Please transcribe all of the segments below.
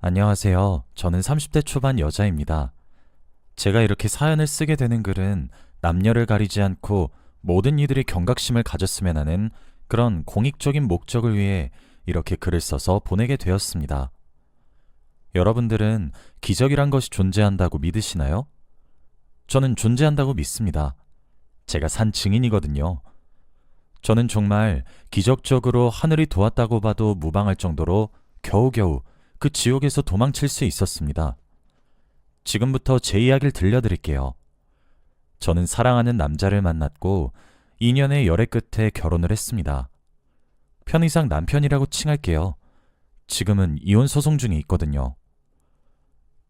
안녕하세요. 저는 30대 초반 여자입니다. 제가 이렇게 사연을 쓰게 되는 글은 남녀를 가리지 않고 모든 이들이 경각심을 가졌으면 하는 그런 공익적인 목적을 위해 이렇게 글을 써서 보내게 되었습니다. 여러분들은 기적이란 것이 존재한다고 믿으시나요? 저는 존재한다고 믿습니다. 제가 산 증인이거든요. 저는 정말 기적적으로 하늘이 도왔다고 봐도 무방할 정도로 겨우겨우 그 지옥에서 도망칠 수 있었습니다. 지금부터 제 이야기를 들려드릴게요. 저는 사랑하는 남자를 만났고 2년의 열애 끝에 결혼을 했습니다. 편의상 남편이라고 칭할게요. 지금은 이혼 소송 중에 있거든요.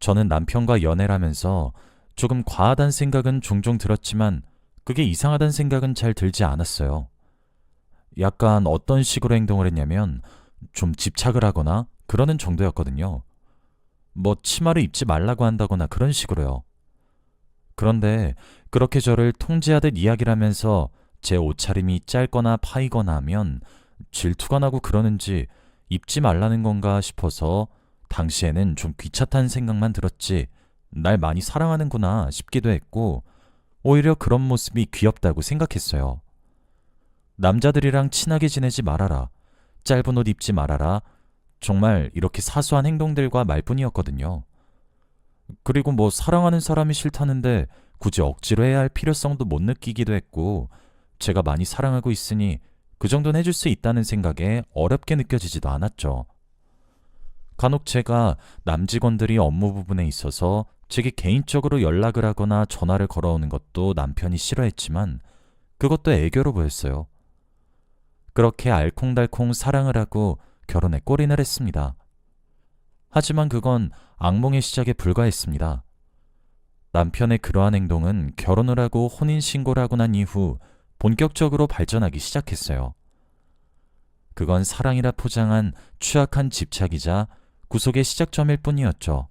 저는 남편과 연애를 하면서 조금 과하단 생각은 종종 들었지만 그게 이상하단 생각은 잘 들지 않았어요. 약간 어떤 식으로 행동을 했냐면 좀 집착을 하거나 그러는 정도였거든요. 뭐 치마를 입지 말라고 한다거나 그런 식으로요. 그런데 그렇게 저를 통제하듯 이야기를 하면서 제 옷차림이 짧거나 파이거나 하면 질투가 나고 그러는지 입지 말라는 건가 싶어서 당시에는 좀 귀찮다는 생각만 들었지 날 많이 사랑하는구나 싶기도 했고 오히려 그런 모습이 귀엽다고 생각했어요. 남자들이랑 친하게 지내지 말아라. 짧은 옷 입지 말아라. 정말 이렇게 사소한 행동들과 말뿐이었거든요. 그리고 뭐 사랑하는 사람이 싫다는데 굳이 억지로 해야 할 필요성도 못 느끼기도 했고 제가 많이 사랑하고 있으니 그 정도는 해줄 수 있다는 생각에 어렵게 느껴지지도 않았죠. 간혹 제가 남직원들이 업무 부분에 있어서 제게 개인적으로 연락을 하거나 전화를 걸어오는 것도 남편이 싫어했지만 그것도 애교로 보였어요. 그렇게 알콩달콩 사랑을 하고 결혼에 골인을 했습니다. 하지만 그건 악몽의 시작에 불과했습니다. 남편의 그러한 행동은 결혼을 하고 혼인신고를 하고 난 이후 본격적으로 발전하기 시작했어요. 그건 사랑이라 포장한 취약한 집착이자 구속의 시작점일 뿐이었죠.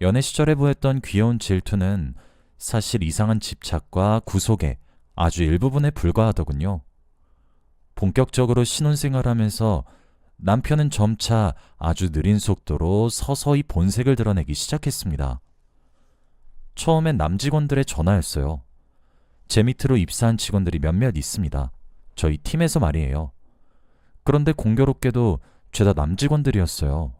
연애 시절에 보였던 귀여운 질투는 사실 이상한 집착과 구속의 아주 일부분에 불과하더군요. 본격적으로 신혼생활하면서 남편은 점차 아주 느린 속도로 서서히 본색을 드러내기 시작했습니다. 처음엔 남직원들의 전화였어요. 제 밑으로 입사한 직원들이 몇몇 있습니다. 저희 팀에서 말이에요. 그런데 공교롭게도 죄다 남직원들이었어요.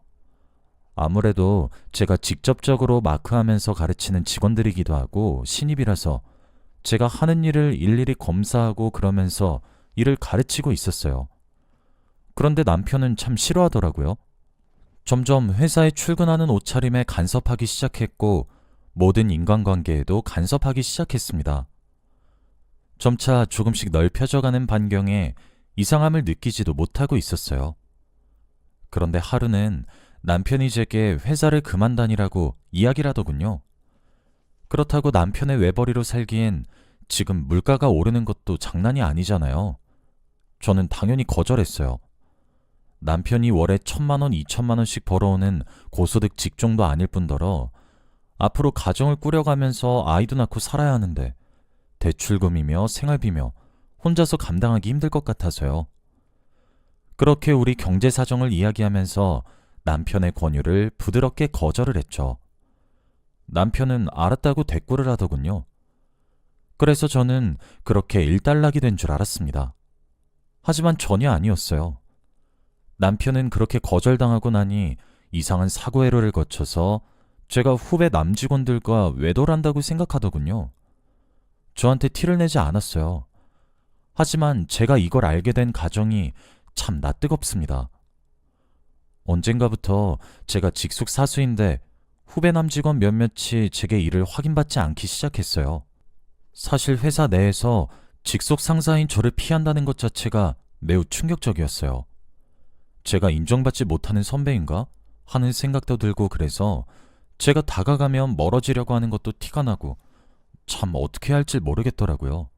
아무래도 제가 직접적으로 마크하면서 가르치는 직원들이기도 하고 신입이라서 제가 하는 일을 일일이 검사하고 그러면서 일을 가르치고 있었어요. 그런데 남편은 참 싫어하더라고요. 점점 회사에 출근하는 옷차림에 간섭하기 시작했고 모든 인간관계에도 간섭하기 시작했습니다. 점차 조금씩 넓혀져가는 반경에 이상함을 느끼지도 못하고 있었어요. 그런데 하루는 남편이 제게 회사를 그만 다니라고 이야기를 하더군요. 그렇다고 남편의 외벌이로 살기엔 지금 물가가 오르는 것도 장난이 아니잖아요. 저는 당연히 거절했어요. 남편이 월에 천만 원, 이천만 원씩 벌어오는 고소득 직종도 아닐 뿐더러 앞으로 가정을 꾸려가면서 아이도 낳고 살아야 하는데 대출금이며 생활비며 혼자서 감당하기 힘들 것 같아서요. 그렇게 우리 경제 사정을 이야기하면서 남편의 권유를 부드럽게 거절을 했죠. 남편은 알았다고 대꾸를 하더군요. 그래서 저는 그렇게 일단락이 된 줄 알았습니다. 하지만 전혀 아니었어요. 남편은 그렇게 거절당하고 나니 이상한 사고회로를 거쳐서 제가 후배 남직원들과 외돌한다고 생각하더군요. 저한테 티를 내지 않았어요. 하지만 제가 이걸 알게 된 가정이 참 낯뜨겁습니다. 언젠가부터 제가 직속 사수인데 후배 남직원 몇몇이 제게 일을 확인받지 않기 시작했어요. 사실 회사 내에서 직속 상사인 저를 피한다는 것 자체가 매우 충격적이었어요. 제가 인정받지 못하는 선배인가? 하는 생각도 들고 그래서 제가 다가가면 멀어지려고 하는 것도 티가 나고 참 어떻게 할지 모르겠더라고요.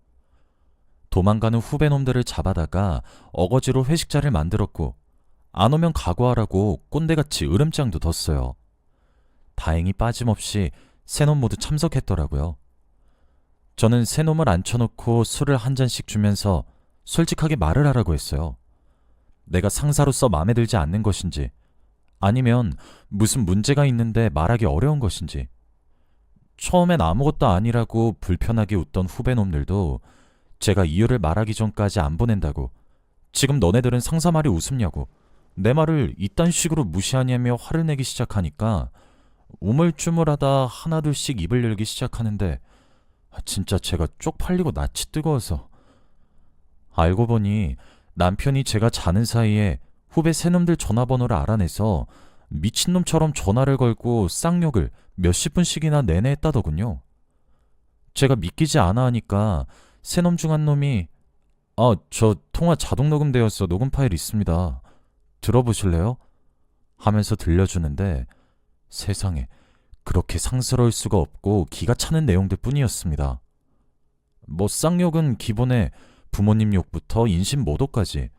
도망가는 후배 놈들을 잡아다가 어거지로 회식자를 만들었고 안 오면 각오하라고 꼰대같이 으름장도 뒀어요. 다행히 빠짐없이 세놈 모두 참석했더라고요. 저는 세 놈을 앉혀놓고 술을 한 잔씩 주면서 솔직하게 말을 하라고 했어요. 내가 상사로서 마음에 들지 않는 것인지, 아니면 무슨 문제가 있는데 말하기 어려운 것인지. 처음엔 아무것도 아니라고 불편하게 웃던 후배놈들도 제가 이유를 말하기 전까지 안 보낸다고 지금 너네들은 상사 말이 웃음냐고 내 말을 이딴 식으로 무시하냐며 화를 내기 시작하니까 우물쭈물하다 하나둘씩 입을 열기 시작하는데 아, 진짜 제가 쪽팔리고 낯이 뜨거워서 알고 보니 남편이 제가 자는 사이에 후배 새놈들 전화번호를 알아내서 미친놈처럼 전화를 걸고 쌍욕을 몇십 분씩이나 내내 했다더군요. 제가 믿기지 않아 하니까 새놈 중 한 놈이 아, 저 통화 자동 녹음되었어. 녹음 파일 있습니다. 들어보실래요? 하면서 들려주는데 세상에 그렇게 상스러울 수가 없고 기가 차는 내용들 뿐이었습니다. 뭐 쌍욕은 기본에 부모님 욕부터 인신 모독까지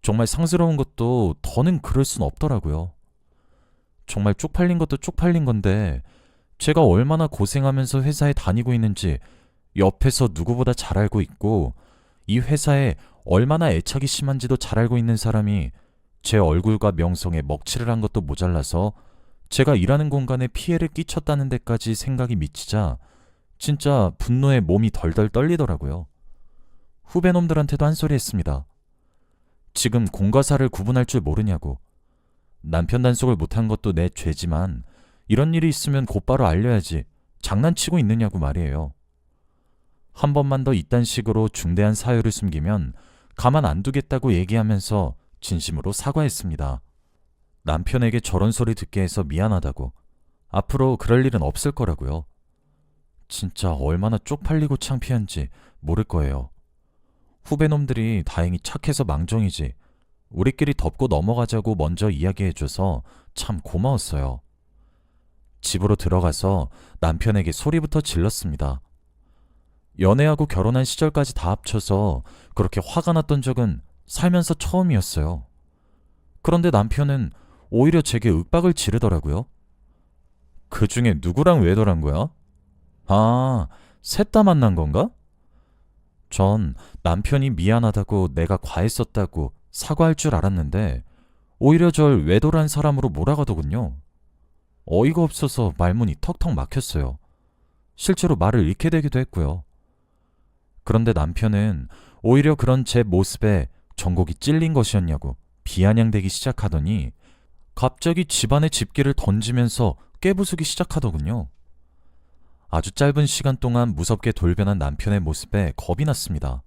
정말 상스러운 것도 더는 그럴 순 없더라고요. 정말 쪽팔린 것도 쪽팔린 건데 제가 얼마나 고생하면서 회사에 다니고 있는지 옆에서 누구보다 잘 알고 있고 이 회사에 얼마나 애착이 심한지도 잘 알고 있는 사람이 제 얼굴과 명성에 먹칠을 한 것도 모자라서 제가 일하는 공간에 피해를 끼쳤다는 데까지 생각이 미치자 진짜 분노에 몸이 덜덜 떨리더라고요. 후배놈들한테도 한 소리 했습니다. 지금 공과 사를 구분할 줄 모르냐고. 남편 단속을 못한 것도 내 죄지만 이런 일이 있으면 곧바로 알려야지. 장난치고 있느냐고 말이에요. 한 번만 더 이딴 식으로 중대한 사유를 숨기면 가만 안 두겠다고 얘기하면서 진심으로 사과했습니다. 남편에게 저런 소리 듣게 해서 미안하다고. 앞으로 그럴 일은 없을 거라고요. 진짜 얼마나 쪽팔리고 창피한지 모를 거예요. 후배놈들이 다행히 착해서 망정이지. 우리끼리 덮고 넘어가자고 먼저 이야기해줘서 참 고마웠어요. 집으로 들어가서 남편에게 소리부터 질렀습니다. 연애하고 결혼한 시절까지 다 합쳐서 그렇게 화가 났던 적은 살면서 처음이었어요. 그런데 남편은 오히려 제게 윽박을 지르더라고요. 그 중에 누구랑 외도란 거야? 아, 셋 다 만난 건가? 전 남편이 미안하다고 내가 과했었다고 사과할 줄 알았는데 오히려 절 외도란 사람으로 몰아가더군요. 어이가 없어서 말문이 턱턱 막혔어요. 실제로 말을 잃게 되기도 했고요. 그런데 남편은 오히려 그런 제 모습에 전곡이 찔린 것이었냐고 비아냥대기 시작하더니 갑자기 집안의 집게를 던지면서 깨부수기 시작하더군요. 아주 짧은 시간 동안 무섭게 돌변한 남편의 모습에 겁이 났습니다.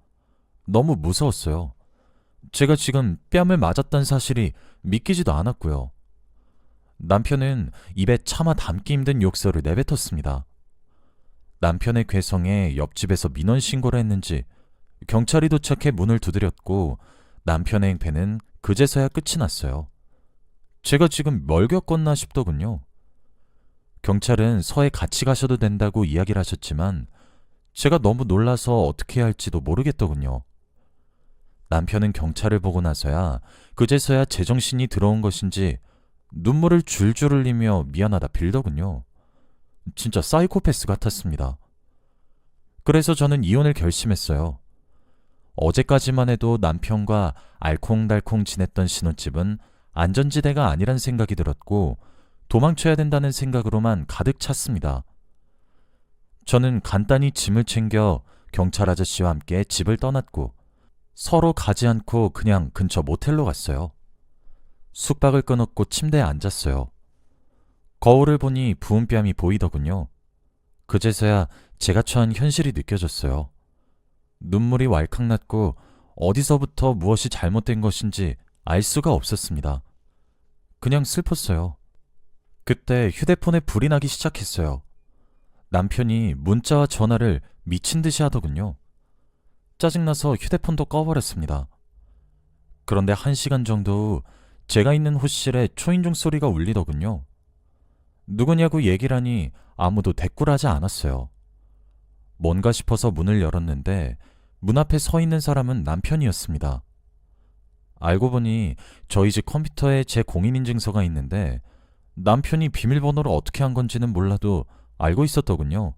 너무 무서웠어요. 제가 지금 뺨을 맞았다는 사실이 믿기지도 않았고요. 남편은 입에 차마 담기 힘든 욕설을 내뱉었습니다. 남편의 괴성에 옆집에서 민원 신고를 했는지 경찰이 도착해 문을 두드렸고 남편의 행패는 그제서야 끝이 났어요. 제가 지금 뭘 겪었나 싶더군요. 경찰은 서해 같이 가셔도 된다고 이야기를 하셨지만 제가 너무 놀라서 어떻게 해야 할지도 모르겠더군요. 남편은 경찰을 보고 나서야 그제서야 제정신이 들어온 것인지 눈물을 줄줄 흘리며 미안하다 빌더군요. 진짜 사이코패스 같았습니다. 그래서 저는 이혼을 결심했어요. 어제까지만 해도 남편과 알콩달콩 지냈던 신혼집은 안전지대가 아니란 생각이 들었고 도망쳐야 된다는 생각으로만 가득 찼습니다. 저는 간단히 짐을 챙겨 경찰 아저씨와 함께 집을 떠났고 서로 가지 않고 그냥 근처 모텔로 갔어요. 숙박을 끊었고 침대에 앉았어요. 거울을 보니 부은 뺨이 보이더군요. 그제서야 제가 처한 현실이 느껴졌어요. 눈물이 왈칵 났고 어디서부터 무엇이 잘못된 것인지 알 수가 없었습니다. 그냥 슬펐어요. 그때 휴대폰에 불이 나기 시작했어요. 남편이 문자와 전화를 미친 듯이 하더군요. 짜증나서 휴대폰도 꺼버렸습니다. 그런데 한 시간 정도 후 제가 있는 호실에 초인종 소리가 울리더군요. 누구냐고 얘기를 하니 아무도 대꾸하지 않았어요. 뭔가 싶어서 문을 열었는데 문 앞에 서 있는 사람은 남편이었습니다. 알고 보니 저희 집 컴퓨터에 제 공인인증서가 있는데 남편이 비밀번호를 어떻게 한 건지는 몰라도 알고 있었더군요.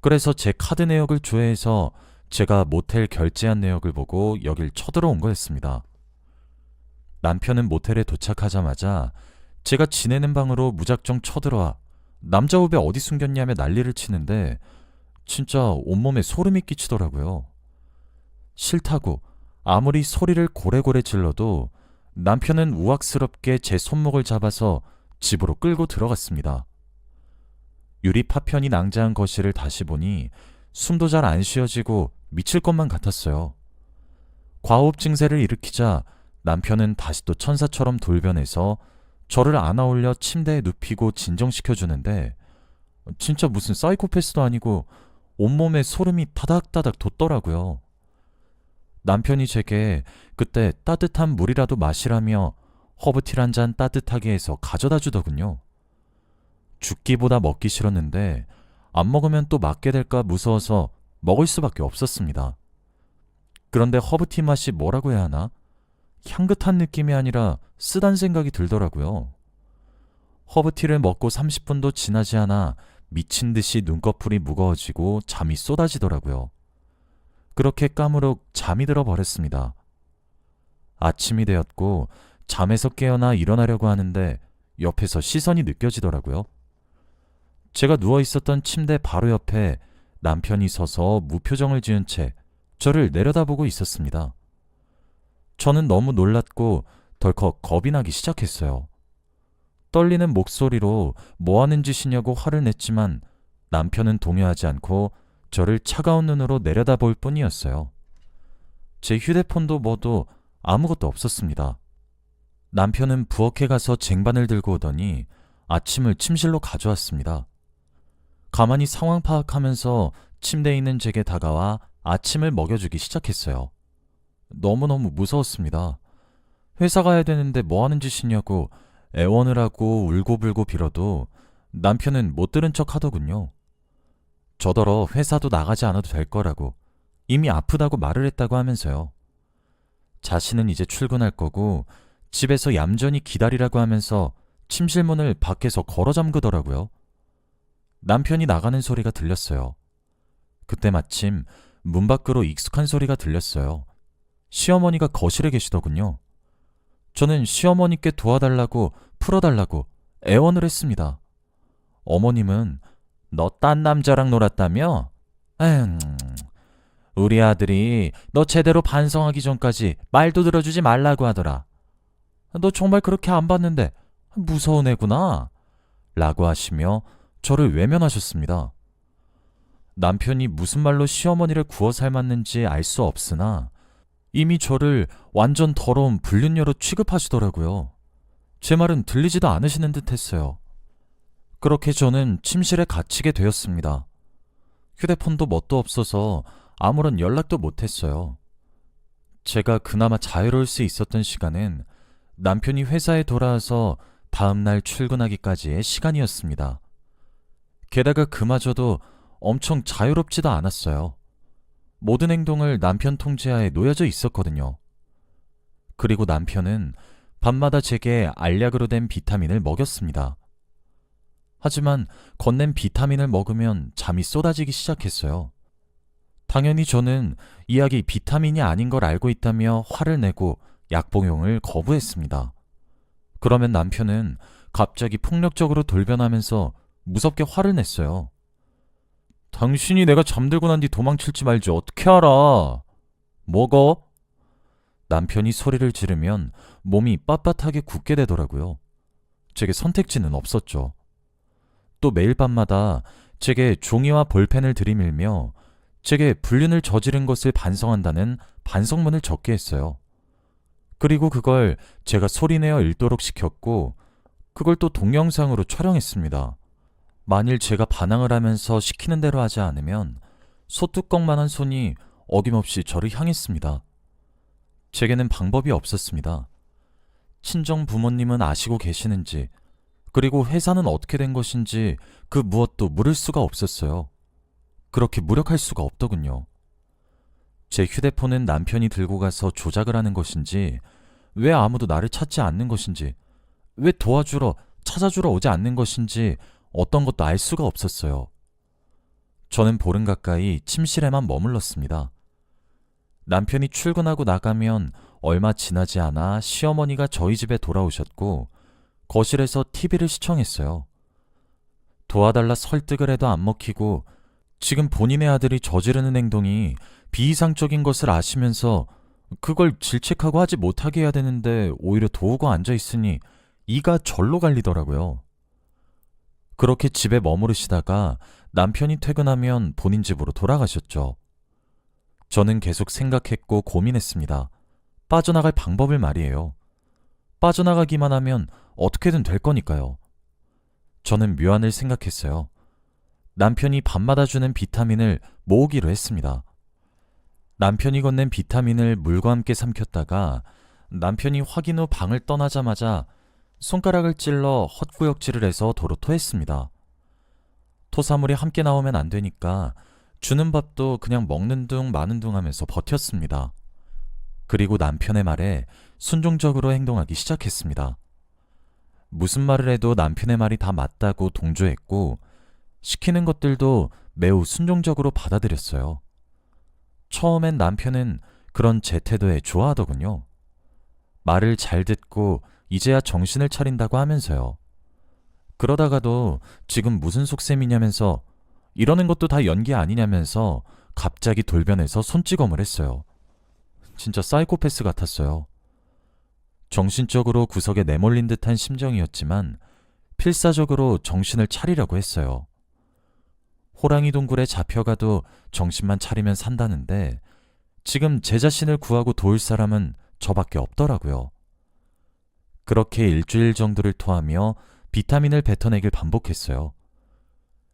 그래서 제 카드 내역을 조회해서 제가 모텔 결제한 내역을 보고 여길 쳐들어온 거였습니다. 남편은 모텔에 도착하자마자 제가 지내는 방으로 무작정 쳐들어와 남자 후배 어디 숨겼냐며 난리를 치는데 진짜 온몸에 소름이 끼치더라고요. 싫다고 아무리 소리를 고래고래 질러도 남편은 우악스럽게 제 손목을 잡아서 집으로 끌고 들어갔습니다. 유리 파편이 낭자한 거실을 다시 보니 숨도 잘 안 쉬어지고 미칠 것만 같았어요. 과호흡 증세를 일으키자 남편은 다시 또 천사처럼 돌변해서 저를 안아 올려 침대에 눕히고 진정시켜 주는데 진짜 무슨 사이코패스도 아니고 온몸에 소름이 타닥타닥 돋더라고요. 남편이 제게 그때 따뜻한 물이라도 마시라며 허브티를 한 잔 따뜻하게 해서 가져다 주더군요. 죽기보다 먹기 싫었는데 안 먹으면 또 맞게 될까 무서워서 먹을 수밖에 없었습니다. 그런데 허브티 맛이 뭐라고 해야 하나? 향긋한 느낌이 아니라 쓰단 생각이 들더라고요. 허브티를 먹고 30분도 지나지 않아 미친 듯이 눈꺼풀이 무거워지고 잠이 쏟아지더라고요. 그렇게 까무룩 잠이 들어 버렸습니다. 아침이 되었고 잠에서 깨어나 일어나려고 하는데 옆에서 시선이 느껴지더라고요. 제가 누워 있었던 침대 바로 옆에 남편이 서서 무표정을 지은 채 저를 내려다보고 있었습니다. 저는 너무 놀랐고 덜컥 겁이 나기 시작했어요. 떨리는 목소리로 뭐 하는 짓이냐고 화를 냈지만 남편은 동요하지 않고 저를 차가운 눈으로 내려다볼 뿐이었어요. 제 휴대폰도 뭐도 아무것도 없었습니다. 남편은 부엌에 가서 쟁반을 들고 오더니 아침을 침실로 가져왔습니다. 가만히 상황 파악하면서 침대에 있는 제게 다가와 아침을 먹여주기 시작했어요. 너무너무 무서웠습니다. 회사 가야 되는데 뭐 하는 짓이냐고 애원을 하고 울고불고 빌어도 남편은 못 들은 척 하더군요. 저더러 회사도 나가지 않아도 될 거라고 이미 아프다고 말을 했다고 하면서요. 자신은 이제 출근할 거고 집에서 얌전히 기다리라고 하면서 침실 문을 밖에서 걸어 잠그더라고요. 남편이 나가는 소리가 들렸어요. 그때 마침 문 밖으로 익숙한 소리가 들렸어요. 시어머니가 거실에 계시더군요. 저는 시어머니께 도와달라고 풀어달라고 애원을 했습니다. 어머님은 너 딴 남자랑 놀았다며? 에휴, 우리 아들이 너 제대로 반성하기 전까지 말도 들어주지 말라고 하더라. 너 정말 그렇게 안 봤는데 무서운 애구나. 라고 하시며 저를 외면하셨습니다. 남편이 무슨 말로 시어머니를 구워 삶았는지 알 수 없으나 이미 저를 완전 더러운 불륜녀로 취급하시더라고요. 제 말은 들리지도 않으시는 듯 했어요. 그렇게 저는 침실에 갇히게 되었습니다. 휴대폰도 뭣도 없어서 아무런 연락도 못했어요. 제가 그나마 자유로울 수 있었던 시간은 남편이 회사에 돌아와서 다음날 출근하기까지의 시간이었습니다. 게다가 그마저도 엄청 자유롭지도 않았어요. 모든 행동을 남편 통제하에 놓여져 있었거든요. 그리고 남편은 밤마다 제게 알약으로 된 비타민을 먹였습니다. 하지만 건넨 비타민을 먹으면 잠이 쏟아지기 시작했어요. 당연히 저는 이 약이 비타민이 아닌 걸 알고 있다며 화를 내고 약복용을 거부했습니다. 그러면 남편은 갑자기 폭력적으로 돌변하면서 무섭게 화를 냈어요. 당신이 내가 잠들고 난 뒤 도망칠지 말지 어떻게 알아? 뭐고? 남편이 소리를 지르면 몸이 빳빳하게 굳게 되더라고요. 제게 선택지는 없었죠. 또 매일 밤마다 제게 종이와 볼펜을 들이밀며 제게 불륜을 저지른 것을 반성한다는 반성문을 적게 했어요. 그리고 그걸 제가 소리내어 읽도록 시켰고, 그걸 또 동영상으로 촬영했습니다. 만일 제가 반항을 하면서 시키는 대로 하지 않으면 소뚜껑만한 손이 어김없이 저를 향했습니다. 제게는 방법이 없었습니다. 친정 부모님은 아시고 계시는지, 그리고 회사는 어떻게 된 것인지 그 무엇도 물을 수가 없었어요. 그렇게 무력할 수가 없더군요. 제 휴대폰은 남편이 들고 가서 조작을 하는 것인지, 왜 아무도 나를 찾지 않는 것인지, 왜 도와주러, 찾아주러 오지 않는 것인지 어떤 것도 알 수가 없었어요. 저는 보름 가까이 침실에만 머물렀습니다. 남편이 출근하고 나가면 얼마 지나지 않아 시어머니가 저희 집에 돌아오셨고, 거실에서 TV를 시청했어요. 도와달라 설득을 해도 안 먹히고 지금 본인의 아들이 저지르는 행동이 비이상적인 것을 아시면서 그걸 질책하고 하지 못하게 해야 되는데 오히려 도우고 앉아 있으니 이가 절로 갈리더라고요. 그렇게 집에 머무르시다가 남편이 퇴근하면 본인 집으로 돌아가셨죠. 저는 계속 생각했고 고민했습니다. 빠져나갈 방법을 말이에요. 빠져나가기만 하면 어떻게든 될 거니까요. 저는 묘안을 생각했어요. 남편이 밤마다 주는 비타민을 모으기로 했습니다. 남편이 건넨 비타민을 물과 함께 삼켰다가 남편이 확인 후 방을 떠나자마자 손가락을 찔러 헛구역질을 해서 도로 토했습니다. 토사물이 함께 나오면 안 되니까 주는 밥도 그냥 먹는 둥 마는 둥 하면서 버텼습니다. 그리고 남편의 말에 순종적으로 행동하기 시작했습니다. 무슨 말을 해도 남편의 말이 다 맞다고 동조했고, 시키는 것들도 매우 순종적으로 받아들였어요. 처음엔 남편은 그런 제 태도에 좋아하더군요. 말을 잘 듣고 이제야 정신을 차린다고 하면서요. 그러다가도 지금 무슨 속셈이냐면서 이러는 것도 다 연기 아니냐면서 갑자기 돌변해서 손찌검을 했어요. 진짜 사이코패스 같았어요. 정신적으로 구석에 내몰린 듯한 심정이었지만 필사적으로 정신을 차리려고 했어요. 호랑이 동굴에 잡혀가도 정신만 차리면 산다는데 지금 제 자신을 구하고 도울 사람은 저밖에 없더라고요. 그렇게 일주일 정도를 토하며 비타민을 뱉어내길 반복했어요.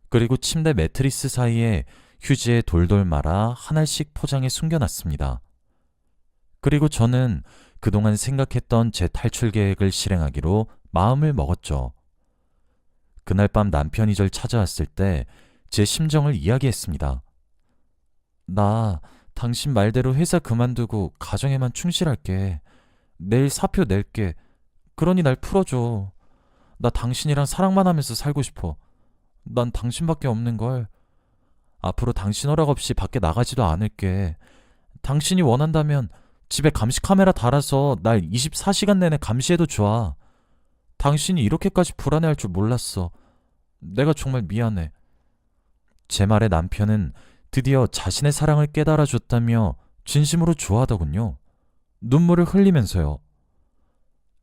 그리고 침대 매트리스 사이에 휴지에 돌돌 말아 하나씩 포장해 숨겨놨습니다. 그리고 저는 그동안 생각했던 제 탈출 계획을 실행하기로 마음을 먹었죠. 그날 밤 남편이 절 찾아왔을 때 제 심정을 이야기했습니다. 나 당신 말대로 회사 그만두고 가정에만 충실할게. 내일 사표 낼게. 그러니 날 풀어줘. 나 당신이랑 사랑만 하면서 살고 싶어. 난 당신밖에 없는 걸. 앞으로 당신 허락 없이 밖에 나가지도 않을게. 당신이 원한다면 집에 감시 카메라 달아서 날 24시간 내내 감시해도 좋아. 당신이 이렇게까지 불안해할 줄 몰랐어. 내가 정말 미안해. 제 말에 남편은 드디어 자신의 사랑을 깨달아줬다며 진심으로 좋아하더군요. 눈물을 흘리면서요.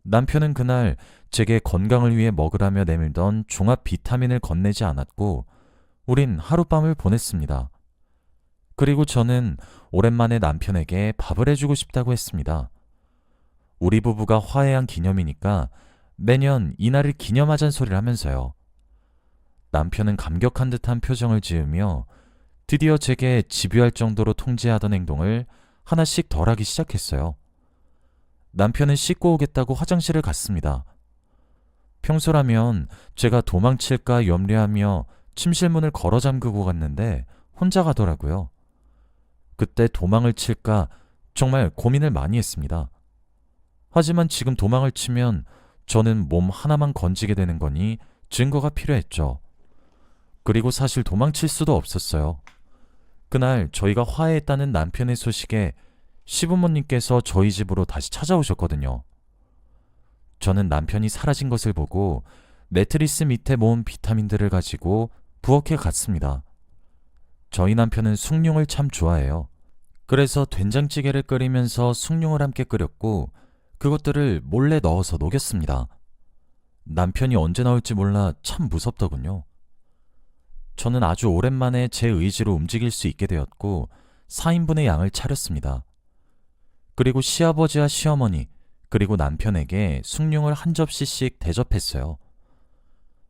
남편은 그날 제게 건강을 위해 먹으라며 내밀던 종합 비타민을 건네지 않았고, 우린 하룻밤을 보냈습니다. 그리고 저는 오랜만에 남편에게 밥을 해주고 싶다고 했습니다. 우리 부부가 화해한 기념이니까 매년 이날을 기념하자는 소리를 하면서요. 남편은 감격한 듯한 표정을 지으며 드디어 제게 집요할 정도로 통제하던 행동을 하나씩 덜하기 시작했어요. 남편은 씻고 오겠다고 화장실을 갔습니다. 평소라면 제가 도망칠까 염려하며 침실문을 걸어 잠그고 갔는데 혼자 가더라고요. 그때 도망을 칠까 정말 고민을 많이 했습니다. 하지만 지금 도망을 치면 저는 몸 하나만 건지게 되는 거니 증거가 필요했죠. 그리고 사실 도망칠 수도 없었어요. 그날 저희가 화해했다는 남편의 소식에 시부모님께서 저희 집으로 다시 찾아오셨거든요. 저는 남편이 사라진 것을 보고 매트리스 밑에 모은 비타민들을 가지고 부엌에 갔습니다. 저희 남편은 숭늉을 참 좋아해요. 그래서 된장찌개를 끓이면서 숭늉을 함께 끓였고 그것들을 몰래 넣어서 녹였습니다. 남편이 언제 나올지 몰라 참 무섭더군요. 저는 아주 오랜만에 제 의지로 움직일 수 있게 되었고 4인분의 양을 차렸습니다. 그리고 시아버지와 시어머니 그리고 남편에게 숭늉을 한 접시씩 대접했어요.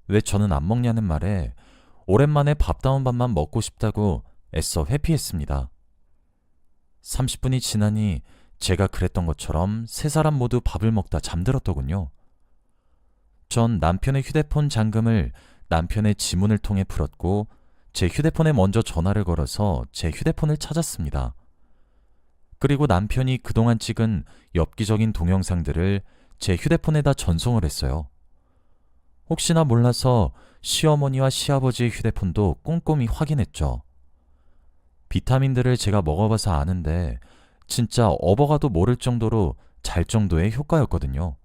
왜 저는 안 먹냐는 말에 오랜만에 밥다운 밥만 먹고 싶다고 애써 회피했습니다. 30분이 지나니 제가 그랬던 것처럼 세 사람 모두 밥을 먹다 잠들었더군요. 전 남편의 휴대폰 잠금을 남편의 지문을 통해 풀었고 제 휴대폰에 먼저 전화를 걸어서 제 휴대폰을 찾았습니다. 그리고 남편이 그동안 찍은 엽기적인 동영상들을 제 휴대폰에다 전송을 했어요. 혹시나 몰라서 시어머니와 시아버지의 휴대폰도 꼼꼼히 확인했죠. 비타민들을 제가 먹어봐서 아는데 진짜 업어가도 모를 정도로 잘 정도의 효과였거든요.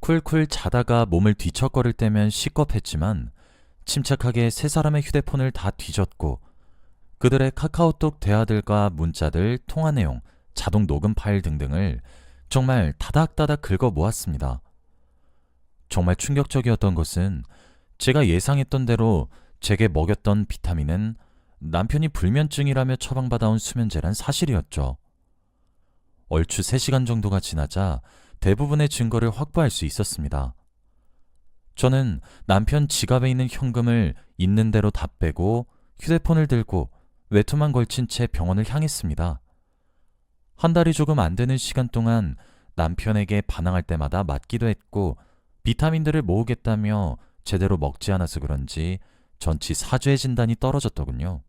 쿨쿨 자다가 몸을 뒤척거릴 때면 시겁했지만 침착하게 세 사람의 휴대폰을 다 뒤졌고 그들의 카카오톡 대화들과 문자들, 통화 내용, 자동 녹음 파일 등등을 정말 다닥다닥 긁어 모았습니다. 정말 충격적이었던 것은 제가 예상했던 대로 제게 먹였던 비타민은 남편이 불면증이라며 처방받아온 수면제란 사실이었죠. 얼추 3시간 정도가 지나자 대부분의 증거를 확보할 수 있었습니다. 저는 남편 지갑에 있는 현금을 있는 대로 다 빼고 휴대폰을 들고 외투만 걸친 채 병원을 향했습니다. 한 달이 조금 안 되는 시간 동안 남편에게 반항할 때마다 맞기도 했고 비타민들을 모으겠다며 제대로 먹지 않아서 그런지 전치 사죄 진단이 떨어졌더군요.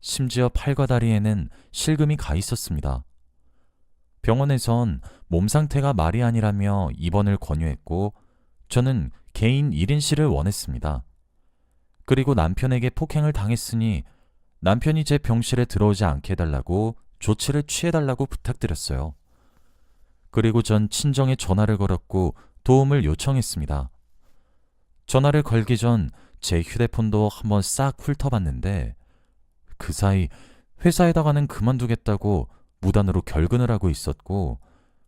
심지어 팔과 다리에는 실금이 가 있었습니다. 병원에선 몸 상태가 말이 아니라며 입원을 권유했고 저는 개인 1인실을 원했습니다. 그리고 남편에게 폭행을 당했으니 남편이 제 병실에 들어오지 않게 해달라고 조치를 취해달라고 부탁드렸어요. 그리고 전 친정에 전화를 걸었고 도움을 요청했습니다. 전화를 걸기 전 제 휴대폰도 한번 싹 훑어봤는데 그 사이 회사에다가는 그만두겠다고 무단으로 결근을 하고 있었고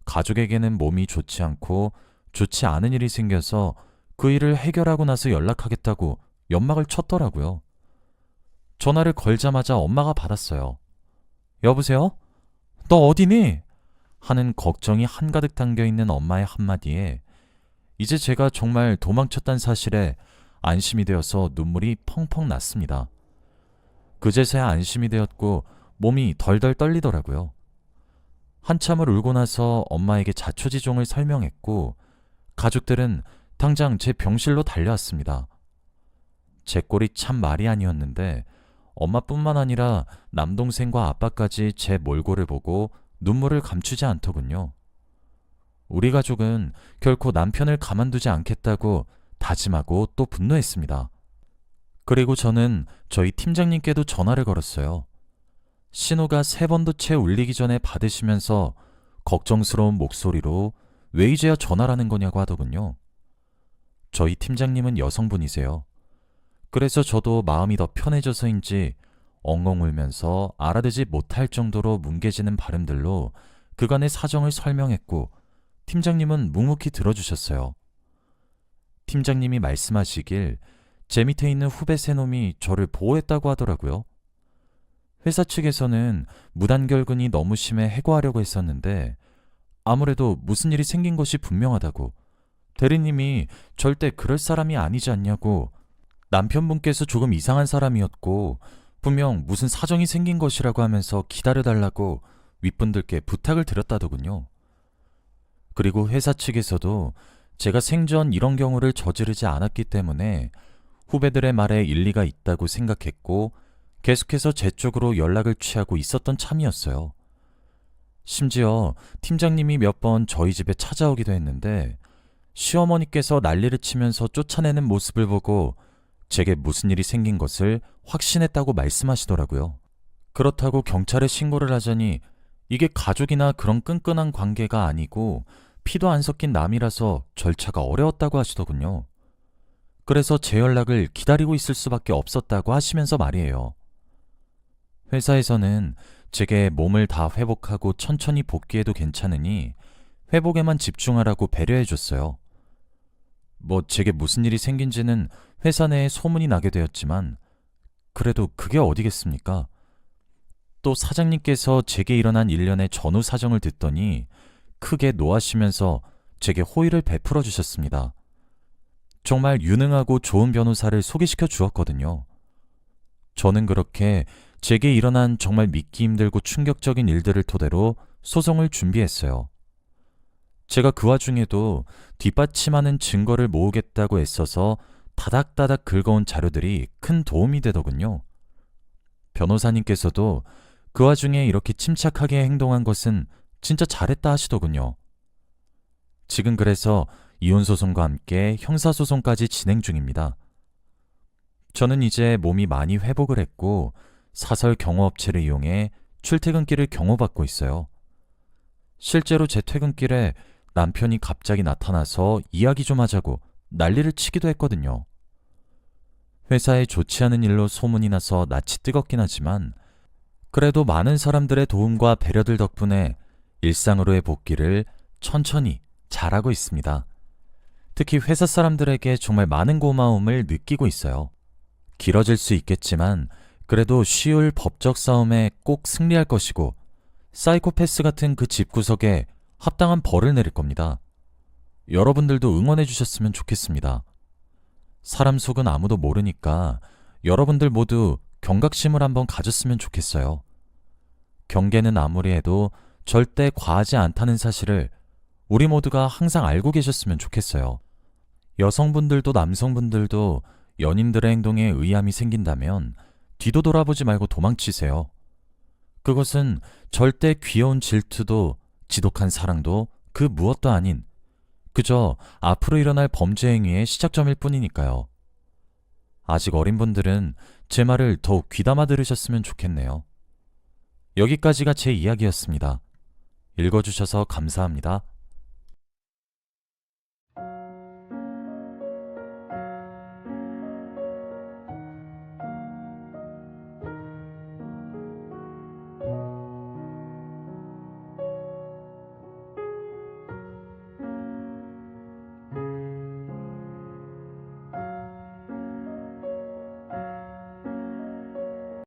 가족에게는 몸이 좋지 않고 좋지 않은 일이 생겨서 그 일을 해결하고 나서 연락하겠다고 연막을 쳤더라고요. 전화를 걸자마자 엄마가 받았어요. 여보세요? 너 어디니? 하는 걱정이 한가득 담겨 있는 엄마의 한마디에 이제 제가 정말 도망쳤단 사실에 안심이 되어서 눈물이 펑펑 났습니다. 그제서야 안심이 되었고 몸이 덜덜 떨리더라고요. 한참을 울고 나서 엄마에게 자초지종을 설명했고 가족들은 당장 제 병실로 달려왔습니다. 제 꼴이 참 말이 아니었는데 엄마뿐만 아니라 남동생과 아빠까지 제 몰골을 보고 눈물을 감추지 않더군요. 우리 가족은 결코 남편을 가만두지 않겠다고 다짐하고 또 분노했습니다. 그리고 저는 저희 팀장님께도 전화를 걸었어요. 신호가 세 번도 채 울리기 전에 받으시면서 걱정스러운 목소리로 왜 이제야 전화라는 거냐고 하더군요. 저희 팀장님은 여성분이세요. 그래서 저도 마음이 더 편해져서인지 엉엉 울면서 알아듣지 못할 정도로 뭉개지는 발음들로 그간의 사정을 설명했고 팀장님은 묵묵히 들어주셨어요. 팀장님이 말씀하시길 제 밑에 있는 후배 세 놈이 저를 보호했다고 하더라고요. 회사 측에서는 무단결근이 너무 심해 해고하려고 했었는데 아무래도 무슨 일이 생긴 것이 분명하다고 대리님이 절대 그럴 사람이 아니지 않냐고 남편분께서 조금 이상한 사람이었고 분명 무슨 사정이 생긴 것이라고 하면서 기다려달라고 윗분들께 부탁을 드렸다더군요. 그리고 회사 측에서도 제가 생전 이런 경우를 저지르지 않았기 때문에 후배들의 말에 일리가 있다고 생각했고 계속해서 제 쪽으로 연락을 취하고 있었던 참이었어요. 심지어 팀장님이 몇 번 저희 집에 찾아오기도 했는데 시어머니께서 난리를 치면서 쫓아내는 모습을 보고 제게 무슨 일이 생긴 것을 확신했다고 말씀하시더라고요. 그렇다고 경찰에 신고를 하자니 이게 가족이나 그런 끈끈한 관계가 아니고 피도 안 섞인 남이라서 절차가 어려웠다고 하시더군요. 그래서 제 연락을 기다리고 있을 수밖에 없었다고 하시면서 말이에요. 회사에서는 제게 몸을 다 회복하고 천천히 복귀해도 괜찮으니 회복에만 집중하라고 배려해 줬어요. 뭐 제게 무슨 일이 생긴지는 회사 내에 소문이 나게 되었지만 그래도 그게 어디겠습니까? 또 사장님께서 제게 일어난 일련의 전후 사정을 듣더니 크게 노하시면서 제게 호의를 베풀어 주셨습니다. 정말 유능하고 좋은 변호사를 소개시켜 주었거든요. 저는 그렇게 제게 일어난 정말 믿기 힘들고 충격적인 일들을 토대로 소송을 준비했어요. 제가 그 와중에도 뒷받침하는 증거를 모으겠다고 애써서 다닥다닥 긁어온 자료들이 큰 도움이 되더군요. 변호사님께서도 그 와중에 이렇게 침착하게 행동한 것은 진짜 잘했다 하시더군요. 지금 그래서 이혼소송과 함께 형사소송까지 진행 중입니다. 저는 이제 몸이 많이 회복을 했고 사설 경호업체를 이용해 출퇴근길을 경호받고 있어요. 실제로 제 퇴근길에 남편이 갑자기 나타나서 이야기 좀 하자고 난리를 치기도 했거든요. 회사에 좋지 않은 일로 소문이 나서 낯이 뜨겁긴 하지만 그래도 많은 사람들의 도움과 배려들 덕분에 일상으로의 복귀를 천천히 잘하고 있습니다. 특히 회사 사람들에게 정말 많은 고마움을 느끼고 있어요. 길어질 수 있겠지만 그래도 쉬울 법적 싸움에 꼭 승리할 것이고 사이코패스 같은 그 집구석에 합당한 벌을 내릴 겁니다. 여러분들도 응원해 주셨으면 좋겠습니다. 사람 속은 아무도 모르니까 여러분들 모두 경각심을 한번 가졌으면 좋겠어요. 경계는 아무리 해도 절대 과하지 않다는 사실을 우리 모두가 항상 알고 계셨으면 좋겠어요. 여성분들도 남성분들도 연인들의 행동에 의함이 생긴다면 뒤도 돌아보지 말고 도망치세요. 그것은 절대 귀여운 질투도 지독한 사랑도 그 무엇도 아닌 그저 앞으로 일어날 범죄 행위의 시작점일 뿐이니까요. 아직 어린 분들은 제 말을 더욱 귀담아 들으셨으면 좋겠네요. 여기까지가 제 이야기였습니다. 읽어주셔서 감사합니다.